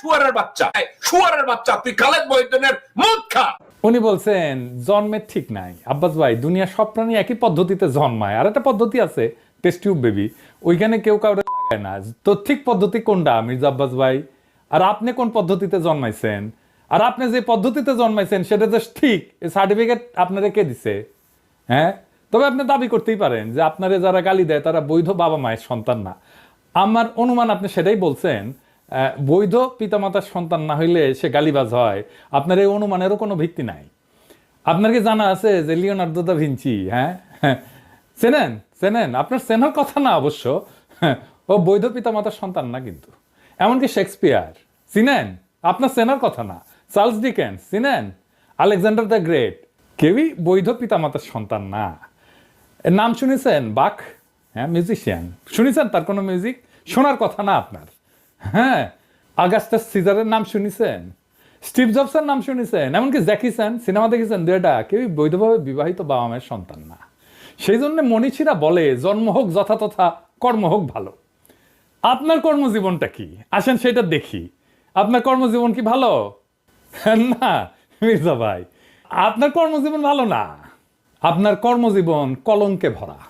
শুয়ারের বাচ্চা। শুয়ারের বাচ্চা, তুই খালেদ মহিউদ্দিনের মুখ খা। উনি বলছেন জন্মের ঠিক নাই। আব্বাস ভাই, দুনিয়া সব প্রাণী একই পদ্ধতিতে জন্মায়। আর একটা পদ্ধতি আছে টেস্ট টিউব বেবি ওইখানে কেউ কাউরে লাগায় না। তো ঠিক পদ্ধতি কোনটা, মির্জা আব্বাস ভাই? আর আপনি কোন পদ্ধতিতে জন্মাইছেন? আর আপনি যে পদ্ধতিতে জন্মাইছেন, সেটা যে ঠিক সার্টিফিকেট আপনারা কে দিছে? হ্যাঁ? তবে আপনি দাবি করতেই পারেন যে আপনারে যারা গালি দেয়, তারা বৈধ বাবা মায়ের সন্তান না। আমার অনুমান আপনি সেটাই বলছেন বৈধ পিতামাতার সন্তান না হইলে সে গালিবাজ হয়। আপনার এই অনুমানেরও কোনো ভিত্তি নাই। আপনার কি জানা আছে যে লিওনার্দো দা ভিঞ্চি হ্যাঁ? চেনেন? চেনেন? আপনার চেনার কথা না অবশ্য। ও বৈধ পিতামাতার সন্তান না কিন্তু। এমনকি শেক্সপিয়ার। চিনেন? আপনার চেনার কথা না। চার্লস ডিকেন্স, চিনেন? Alexander the great. কেউই বৈধ পিতামাতার সন্তান না। নাম শুনেছেন? বাক? হ্যাঁ মিউজিশিয়ান। শুনেছেন তার কোনো মিউজিক? শোনার কথা না আপনার। হ্যাঁ আগাস্টাস সিজারের নাম শুনেছেন? স্টিভ জবসের নাম শুনেছেন? এমনকি জ্যাকিসন সিনেমা দেখেছেন? দুটা কেউই বৈধভাবে বিবাহিত বাবা মায়ের সন্তান না। সেই জন্য মনীষীরা বলে, জন্ম হোক যথাতথা কর্ম হোক ভালো। আপনার কর্মজীবনটা কি? আসেন সেটা দেখি। আপনার কর্মজীবন কি ভালো? না, মির্জা ভাই। আপনার কর্মজীবন ভালো না। আপনার কর্মজীবন কলঙ্কে ভরা।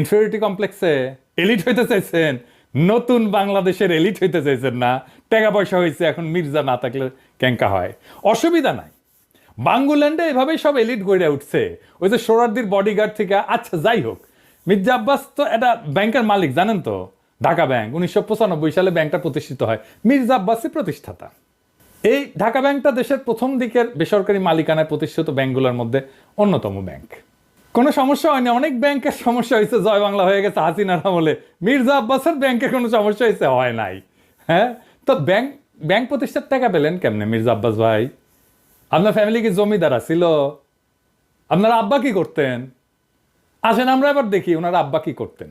ইনফিরিটি কমপ্লেক্সে এলিট হইতে চাইছেন, নতুন বাংলাদেশের এলিট হইতে চাইছেন না, টাকা পয়সা হয়েছে এখন মির্জা না থাকলে ক্যাঙ্কা হয়। অসুবিধা নাই। বাঙ্গুল্যান্ডে এভাবেই সব এলিট গড়ে উঠছে। ওই যে সোরারদির বডিগার্ড থেকে আচ্ছা যাই হোক। মির্জা আব্বাস তো এটা ব্যাংকের মালিক, জানেন তো? ঢাকা ব্যাংক, উনিশশো পঁচানব্বই সালে ব্যাংকটা প্রতিষ্ঠিত হয়। মির্জা আব্বাসই প্রতিষ্ঠাতা। এই ঢাকা ব্যাংকটা দেশের প্রথম দিকের বেসরকারি মালিকানায় প্রতিষ্ঠিত ব্যাংকগুলোর মধ্যে অন্যতম ব্যাংক। কোনো সমস্যা হয়নি। অনেক ব্যাংকের সমস্যা হয়েছে, জয় বাংলা হয়ে গেছে, হাসিনার আমলে। মির্জা আব্বাসের ব্যাংকের কোনো সমস্যা হয়েছে? হয় নাই। হ্যাঁ? তো ব্যাংক ব্যাংক প্রতিষ্ঠার টাকা পেলেন কেমনে মির্জা আব্বাস ভাই? আপনার ফ্যামিলি কি জমিদার ছিল আপনার আব্বা কি করতেন? আসেন, আমরা এবার দেখি ওনার আব্বা কি করতেন।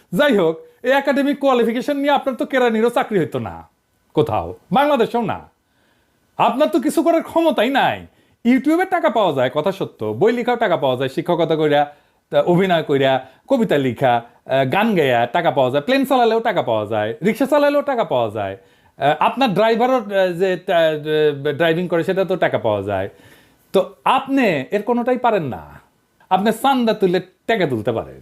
যাই হোক এই একাডেমিক কোয়ালিফিকেশন নিয়ে আপনার তো কেরানিরও চাকরি হইতো না, কোথাও, বাংলাদেশেও না। আপনার তো কিছু করার ক্ষমতাই নাই। ইউটিউবে টাকা পাওয়া যায়, কথা সত্য। বই লেখাও টাকা পাওয়া যায়, শিক্ষকতা কইরা, তা অভিনয় কইরা, কবিতা লিখা গান গাইয়া টাকা পাওয়া যায়, প্লেন চালালেও টাকা পাওয়া যায়, রিক্সা চালালেও টাকা পাওয়া যায়। আপনার ড্রাইভারও যে ড্রাইভিং করে সেটা তো টাকা পাওয়া যায়। তো আপনি এর কোনোটাই পারেন না। আপনি চান্দা তুলে টাকা তুলতে পারেন।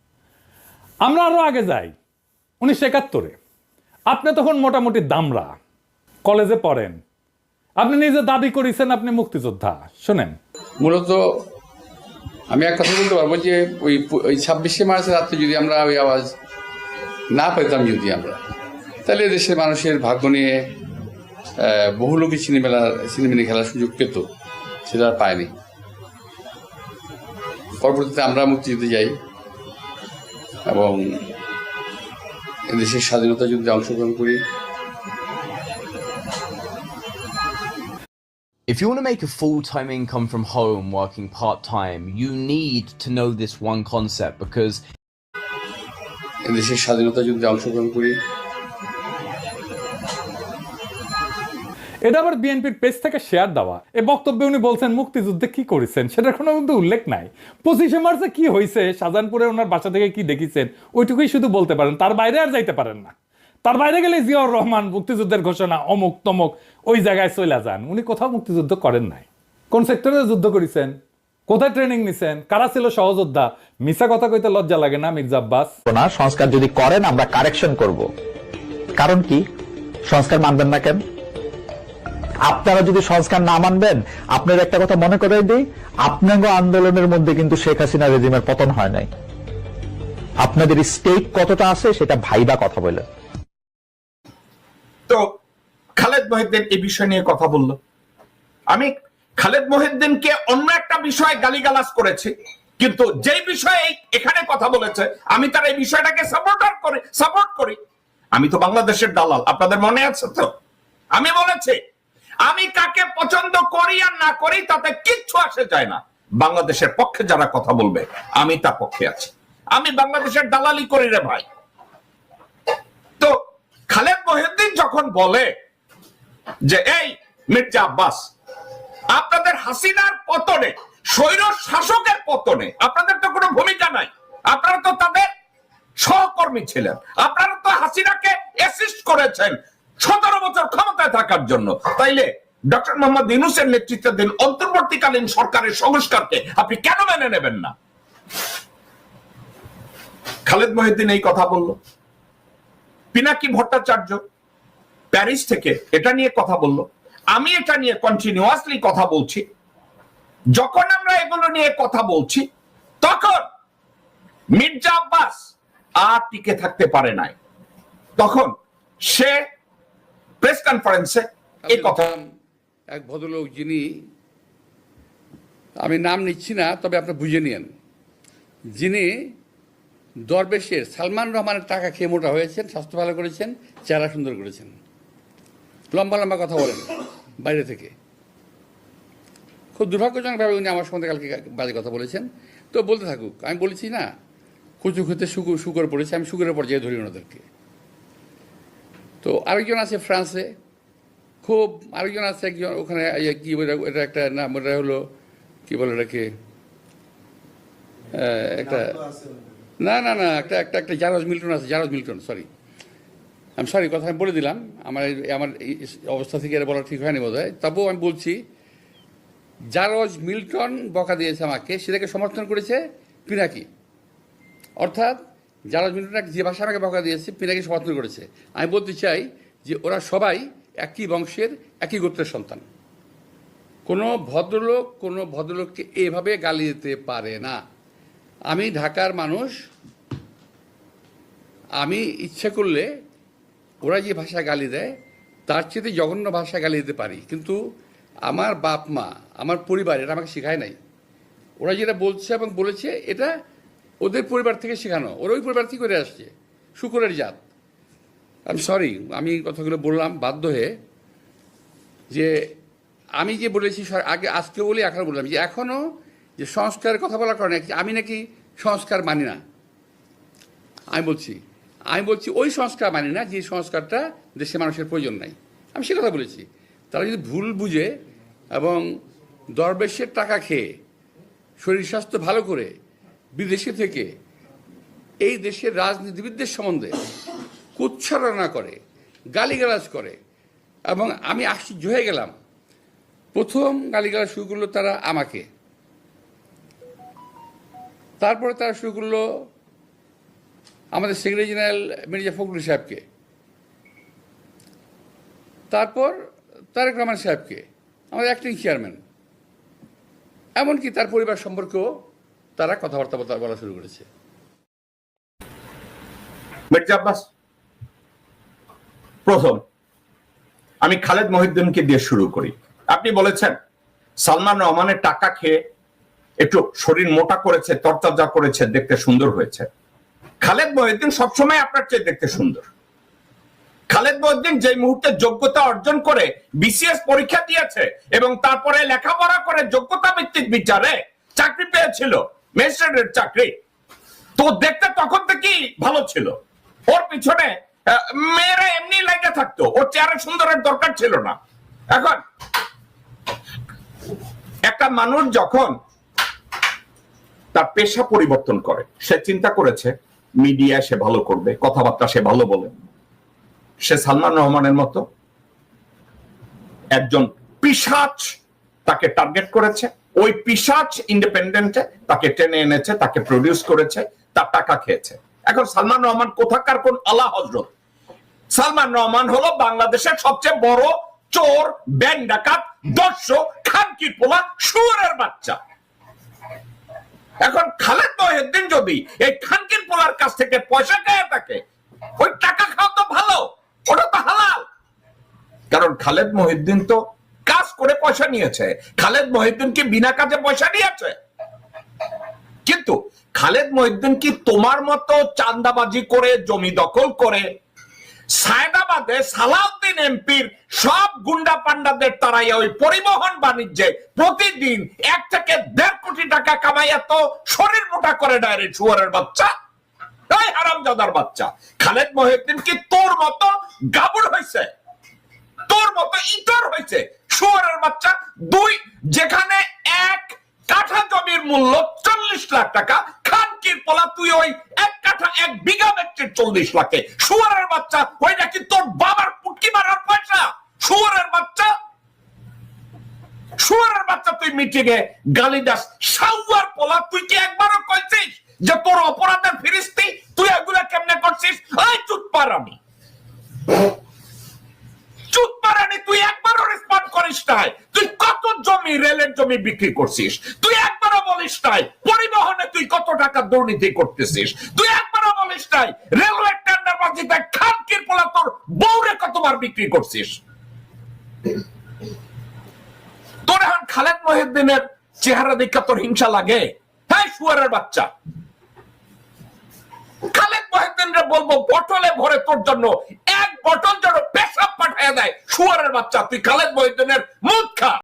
আমরা আরও আগে যাই। উনিশশো একাত্তরে। আপনি তখন মোটামুটি দামরা। কলেজে পড়েন। আপনি নিজে দাবি করেছেন আপনি মুক্তিযোদ্ধা। শোনেন। মূলত আমি এক কথা বলতে পারব যে ওই ওই ছাব্বিশে মার্চের রাত্রে যদি আমরা ওই আওয়াজ না পেতাম যদি আমরা, তাহলে দেশের মানুষের ভাগ্য নিয়ে বহু লোকই সিনেমা সিনেমিনি খেলার সুযোগ পেত। সেটা পায়নি। পরবর্তীতে আমরা মুক্তিযুদ্ধে যাই। এবং দেশের স্বাধীনতা যুদ্ধে অংশগ্রহণ করি If you want to make a full time income from home working part time, you need to know this one concept because দেশের স্বাধীনতা যুদ্ধে অংশগ্রহণ করি এটা আবার বিএনপির পেজ থেকে শেয়ার দেওয়া। এ বক্তব্যে উনি বলছেন, মুক্তিযুদ্ধে কি করেছেন? সেটার কোনো কিন্তু উল্লেখ নাই। পঁচিশে মার্চে কি হয়েছে? শাহজাহানপুরে ওনার বাসা থেকে কি দেখেছেন? ওইটুকুই শুধু বলতে পারেন। তার বাইরে আর যাইতে পারেন না। তার বাইরে গেলে জিয়াউর রহমান মুক্তিযুদ্ধের ঘোষণা অমুক তমুক ওই জায়গায় চলে যান। উনি কোথাও মুক্তিযুদ্ধ করেন নাই। কোন সেক্টরে যুদ্ধ করেছেন? কোথায় ট্রেনিং নিছেন? কারা ছিল সহযোদ্ধা? মিশা কথা কইতে লজ্জা লাগে না, মির্জা আব্বাস? না, সংস্কার যদি করেন, আমরা কারেকশন করব। কারণ কি? সংস্কার মানবেন না কেন? আপনারা যদি সংস্কার না মানবেন আপনার একটা কথা মনে করে দিই আপনাকে আন্দোলনের মধ্যে কিন্তু শেখ হাসিনা রেজিমের পতন হয় নাই। আপনাদের স্টেক কতটা আছে সেটা ভাইবা কথা বলে। তো খালেদ মহিদ্দিন এই বিষয় নিয়ে কথা বলল। আমি খালেদ মহিদ্দিনকে অন্য একটা বিষয়ে গালিগালাজ করেছি, কিন্তু যেই বিষয়ে এখানে কথা বলেছে, আমি তার এই বিষয়টাকে সাপোর্টার করি সাপোর্ট করি। আমি তো বাংলাদেশের দালাল, আপনাদের মনে আছে তো? আমি বলেছি আমি কাকে পছন্দ করি আর না করি, তাতে কিচ্ছু আসে যায় না। বাংলাদেশের পক্ষে যারা কথা বলবে, আমি তার পক্ষে আছি। আমি বাংলাদেশের দালালি করি রে ভাই। তো খালেদ মহিউদ্দিন যখন বলে যে, এই মির্জা আব্বাস, আপনাদের হাসিনার পতনে, স্বৈর শাসকের পতনে আপনাদের তো কোনো ভূমিকা নাই। আপনারা তো তাদের সহকর্মী ছিলেন। আপনারা তো হাসিনাকে অ্যাসিস্ট করেছেন। সতেরো বছর ক্ষমতায় থাকার জন্য। তাইলে ডক্টর মোহাম্মদ ইউনুসের নেতৃত্বাধীন অন্তর্বর্তীকালীন সরকারের সংস্কারকে আপনি কেন মেনে নেবেন না? খালেদ মহিউদ্দিন এই কথা বলল। পিনাকি ভট্টাচার্য প্যারিস থেকে এটা নিয়ে কথা বলল। আমি এটা নিয়ে কন্টিনিউয়াসলি কথা বলছি। যখন আমরা এগুলো নিয়ে কথা বলছি, তখন মির্জা আব্বাস আর টিকে থাকতে পারে নাই। তখন সে প্রেস কনফারেন্সে এই কথা এক ভদ্রলোক যিনি আমি নাম নিচ্ছি না তবে আপনি বুঝে নিন যিনি দরবেশের সালমান রহমানের টাকা খেয়ে মোটা হয়েছেন স্বাস্থ্য ভালো করেছেন চেহারা সুন্দর করেছেন। লম্বা লম্বা কথা বলেন বাইরে থেকে। খুব দুর্ভাগ্যজনকভাবে উনি আমার সঙ্গে কালকে বাজে কথা বলেছেন। তো বলতে থাকুক আমি বলেছি না কচু খেতে শুকুর শুকর পড়েছে আমি শুকুরের পর্যায়ে ধরি ওনাদেরকে। তো আরেকজন আছে ফ্রান্সে খুব আরেকজন আছে একজন ওখানে কি বলে এটা একটা নাম ওটা হলো কি বলে আহ, একটা না না না একটা একটা একটা জারজ মিল্টন আছে জারজ মিল্টন সরি আমি সরি কথা আমি বলে দিলাম আমার আমার অবস্থা থেকে এটা বলা ঠিক হয়নি বোধ হয় তবুও আমি বলছি জারজ মিল্টন বকা দিয়েছে আমাকে সেটাকে সমর্থন করেছে পিনাকি। অর্থাৎ জারজ মিল্টন যে ভাষা আমাকে বকা দিয়েছে পিনাকে সমর্থন করেছে। আমি বলতে চাই যে ওরা সবাই একই বংশের, একই গোত্রের সন্তান। কোনো ভদ্রলোক, কোনো ভদ্রলোককে এভাবে গালি দিতে পারে না। আমি ঢাকার মানুষ। আমি ইচ্ছে করলে ওরা যে ভাষা গালি দেয়, তার চেয়ে জঘন্য ভাষা গালি দিতে পারি। কিন্তু আমার বাপ মা, আমার পরিবার এটা আমাকে শেখায় নাই। ওরা যেটা বলছে এবং বলেছে, এটা ওদের পরিবার থেকে শেখানো। ওরা ওই পরিবার থেকে করে আসছে। শুকুরের জাত। আমি সরি আমি কথাগুলো বললাম বাধ্য হয়ে যে আমি যে বলেছি আগে আজকে বলি, এখন বললাম যে এখনও যে সংস্কারের কথা বলার কারণে আমি নাকি সংস্কার মানি না? আমি বলছি আমি বলছি ওই সংস্কার মানি না যে সংস্কারটা দেশের মানুষের প্রয়োজন নাই। আমি সে কথা বলেছি। তারা যদি ভুল বুঝে এবং দরবেশের টাকা খেয়ে শরীর স্বাস্থ্য ভালো করে বিদেশে থেকে এই দেশের রাজনীতিবিদদের সম্বন্ধে কুচ্ছারণা করে, গালিগালাজ করে। এবং আমি আশ্চর্য হয়ে গেলাম। প্রথম গালিগালাজ শুরু করল তারা আমাকে। তারপরে তারা শুরু করল আমাদের সেক্রেটারি জেনারেল মির্জা ফখরুল সাহেবকে। তারপর তারেক রহমান সাহেবকে, আমাদের অ্যাক্টিং চেয়ারম্যান। এমনকি তার পরিবার সম্পর্কেও তারা কথাবার্তা বলা- শুরু করেছে। প্রথম, আমি খালেদ মহিউদ্দিনকে দিয়ে শুরু করি। আপনি বলেছেন, সালমান রহমানের টাকা খেয়ে একটু শরীর মোটা করেছে, তরতাজা করেছে, দেখতে সুন্দর হয়েছে। খালেদ মহিউদ্দিন সবসময় আপনার চেয়ে দেখতে সুন্দর। খালেদ মহিউদ্দিন যে মুহূর্তে যোগ্যতা অর্জন করে বিসিএস পরীক্ষা দিয়েছে এবং তারপরে লেখাপড়া করে যোগ্যতা ভিত্তিক বিচারে চাকরি পেয়েছিল ম্যাজিস্ট্রেটের চাকরি। তো দেখতে তখন থেকেই ভালো ছিল। ওর পিছনে মেয়েরা এমনি লেগে থাকতো। ওর চেহারা সুন্দরের দরকার ছিল না। এখন একটা মানুষ যখন তার পেশা পরিবর্তন করে, সে চিন্তা করেছে, মিডিয়া সে ভালো করবে, কথাবার্তা সে ভালো বলে। সে সালমান রহমানের মতো একজন পিসাচ তাকে টার্গেট করেছে। ওই পিসাচ ইন্ডিপেন্ডেন্টে তাকে টেনে এনেছে, তাকে প্রডিউস করেছে, তার টাকা খেয়েছে। এখন সালমান রহমান কোথাকার কোন আলা হজরত সালমান রহমান হলো বাংলাদেশের সবচেয়ে বড় চোর, ব্যাং ডাকাত পোলা বাচ্চা। এখন খালেদ মহিউদ্দিন যদি এই খানকির পোলার কাছ থেকে পয়সা খেয়ে থাকে, ওই টাকা খাওয়া তো ভালো, ওটা তো হালাল। কারণ খালেদ মহিউদ্দিন তো কাজ করে পয়সা নিয়েছে। খালেদ মহিউদ্দিন কি বিনা কাজে পয়সা নিয়েছে কিন্তু খালেদ মহিউদ্দিন কি তোমার মতো চান্দাবাজি করে, জমি দখল করে, সায়দাবাদে সালাউদ্দিন এমপির সব গুন্ডা পান্ডাদের ওই পরিবহন বাণিজ্যে প্রতিদিন এক থেকে দেড় কোটি টাকা কামাইয়া তো শরীর মোটা করে ডাইরেক্ট শুয়ারের বাচ্চা। এই বাচ্চা। খালেদ মহিউদ্দিন কি তোর মতো গাবুর হয়েছে তোর মতো ইতর হয়েছে শুয়ারের বাচ্চা। দুই, যেখানে এক কাঠা জমির মূল্য চল্লিশ লাখ টাকা, খানকির পোলা তুই ওই এক কাঠা এক বিঘা বেচছিস চল্লিশ লাখে। শুয়ারের বাচ্চা, ওই নাকি তোর বাবার পুটকি মারার পয়সা? শুয়ারের বাচ্চা শুয়ারের বাচ্চা তুই মিটিং এ গালি দাস। সাউয়ার পোলা তুই কি একবারও কইছিস যে তোর অপরাধের ফিরিস্তি? তুই এগুলা কেমনে করছিস? এই চুপ পার আমি। চুপ পারানি তুই একবারও রেসপন্ড করিস নাই। তুই কত জমি, রেলের জমি বিক্রি করছিস? তুই একবারও বলিস নাই, পরিবহনে তুই কত টাকা দুর্নীতি করতেছিস? তুই একবারও বলিস নাই, রেলওয়ে টেন্ডার বাজিতে খানকির পোলা তোর কতবার বিক্রি করছিস? তোর এখন খালেদ চেহারা দেখা তোর হিংসা লাগে? হ্যাঁ শুয়ারের বাচ্চা। খালেদ মহিউদ্দিনরে বলব বটলে ভরে তোর জন্য এক বটল যেন পেশাব পাঠায় দেয়, শুয়ারের বাচ্চা, তুই খালেদ মহিদ্দিনের মুখ খা।